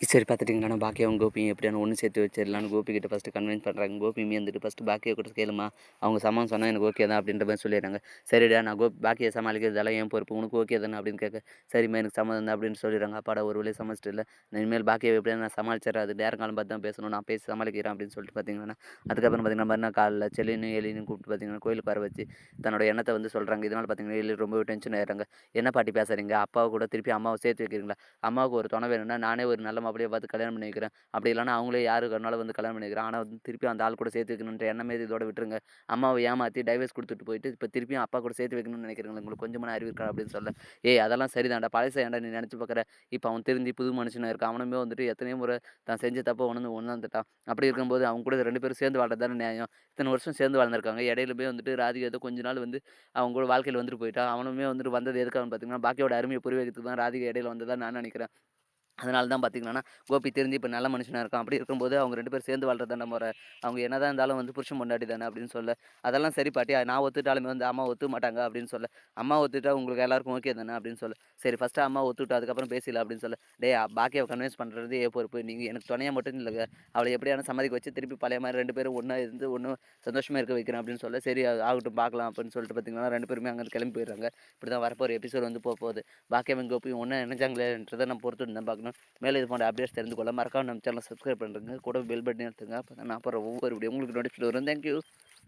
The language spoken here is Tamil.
சரி பார்த்துட்டிங்களா பாக்கியாவும் கோபியும் எப்படியான ஒன்று சேர்த்து வச்சிடலான்னு கோபி கிட்ட ஃபஸ்ட்டு கன்வின்ஸ் பண்ணுறாங்க கோபியுமே வந்துட்டு ஃபஸ்ட்டு பாக்கியை கூட கேளுமா அவங்க சமான் சொன்னால் எனக்கு ஓகே தான் அப்படின்ற மாதிரி சொல்லிடுறாங்க. சரிடா நான் கோபி பாக்கியை சமாளிக்கிறதெல்லாம் என் பொறுப்பு உனக்கு ஓகே தானே அப்படின்னு கேட்க சரிம்மா எனக்கு சம்மதம் தான் அப்படின்னு சொல்லிடுறாங்க. அப்பாடா ஒரு வழியை சமைச்சிட்டு இல்லை. இனிமேல் பாக்கியை எப்படியா நான் சமாளிச்சிடறேன். அது நேரம் காலம் பார்த்து தான் பேசணும். நான் பேசி சமாளிக்கிறேன் அப்படின்னு சொல்லிட்டு பார்த்தீங்கன்னா அதுக்கப்புறம் பார்த்தீங்கன்னா மறுநாள் காலைல செல்லின்னு எலின்னு கூப்பிட்டு பார்த்தீங்கன்னா கோயிலுக்கு வர வச்சு தன்னோட எண்ணத்தை வந்து சொல்கிறாங்க இதனால் பார்த்தீங்கன்னா எலி ரொம்ப டென்ஷன் ஆயிடுறாங்க. என்ன பாட்டி பேசுகிறீங்க அப்பாவை கூட திருப்பி அம்மாவை சேர்த்து வைக்கிறீங்களா? அம்மாவுக்கு ஒரு துணை வேணும்னா நானே ஒரு நல்ல அப்படியே பார்த்து கல்யாணம் பண்ணி வைக்கிறேன். அப்படி இல்லைனா அவங்களே யாருக்கு வேணாலும் வந்து கல்யாணம் பண்ணி வைக்கிறேன் ஆனால் வந்து திருப்பி அந்த ஆள் கூட சேர்த்து வைக்கணுன்ற எண்ணமே இதோட விட்டுருங்க. அம்மாவை ஏமாற்றி டைவர்ஸ் கொடுத்துட்டு போயிட்டு இப்போ திருப்பியும் அப்பா கூட சேர்த்து வைக்கணும்னு நினைக்கிறீங்களா? உங்களுக்கு கொஞ்சமான அறிவு இருக்கா அப்படின்னு சொல்ல. ஏய் அதெல்லாம் சரிதான்டா. பழச ஏன்டா நீ நினச்சி பார்க்குற இப்போ அவன் திருந்தி புது மனுஷனாக இருக்கான். அவனுமே வந்துட்டு எத்தனையோ முறை தான் செஞ்ச தப்பை உணர்ந்து உணர்ந்துட்டான். அப்படி இருக்கும்போது அவங்க கூட ரெண்டு பேரும் சேர்ந்து வாழ்றது தானே நியாயம். இத்தனை வருஷம் சேர்ந்து வாழ்ந்திருக்காங்க. இடையிலுமே வந்துட்டு ராதிகா ஏதோ கொஞ்ச நாள் வந்து அவங்க கூட வாழ்க்கையில் வந்துட்டு போயிட்டான் அவனுமே வந்துட்டு வந்தது எதுக்காக பார்த்தீங்கன்னா பாக்கியோட அருமையை புரிய வைக்கிறதுக்கு தான் ராதிகா இடையில வந்ததா நான் நினைக்கிறேன். அதனால தான் பார்த்தீங்கன்னா கோபி தெரிஞ்சு இப்போ நல்ல மனுஷனாக இருக்கான். அப்படி இருக்கும்போது அவங்க ரெண்டு பேரும் சேர்ந்து வாழ்றது தானே முறை. அவங்க என்னதான் இருந்தாலும் வந்து புருஷன் பொண்டாட்டி தானே அப்படின்னு சொல்ல. அதெல்லாம் சரி பாட்டி நான் ஒத்துட்டாலுமே வந்து அம்மா ஒத்து மாட்டாங்க அப்படின்னு சொல்ல. அம்மா ஒத்துட்டா உங்களுக்கு எல்லாருக்கும் ஓகே தானே அப்படின்னு சொல்ல. சரி ஃபஸ்ட்டு அம்மா ஒத்துட்டா அதுக்கப்புறம் பேசல அப்படின்னு சொல்ல. டே பாக்கியை கன்வின்ஸ் பண்ணுறது ஏ பொறுப்பு. நீங்கள் எனக்கு துணையாக மட்டும் இல்லைங்க அவளை எப்படியான சம்மதிக்க வச்சு திருப்பி பழைய மாதிரி ரெண்டு பேரும் ஒன்றா இருந்து ஒன்றும் சந்தோஷமாக இருக்க வைக்கிறேன் அப்படின்னு சொல்ல. சரி ஆகட்டும் பார்க்கலாம் அப்படின்னு சொல்லிட்டு பார்த்தீங்கன்னா ரெண்டு பேருமே அங்கே கிளம்பி போயிடுறாங்க. இப்படி தான் வரப்போகிற எபிசோட் வந்து போக போகுது பாக்கியவன் கோபியும் ஒன்றும் நினைச்சாங்களேன்றதை நான் பொறுத்து தான் பார்க்கணும் பண்ணுங்கள் மேலே இது போன்ற அப்டேட்ஸ் தெரிந்து கொள்ள மறக்காம நம்ம சேனல் சப்ஸ்கிரைப் பண்ணுறேங்க கூட பெல் பட்டன் எடுத்துங்க அப்போ தான் நான் போகிற ஒவ்வொரு வீடியோ உங்களுக்கு நோட்டிஃபிகேஷன் வரும். தேங்க்யூ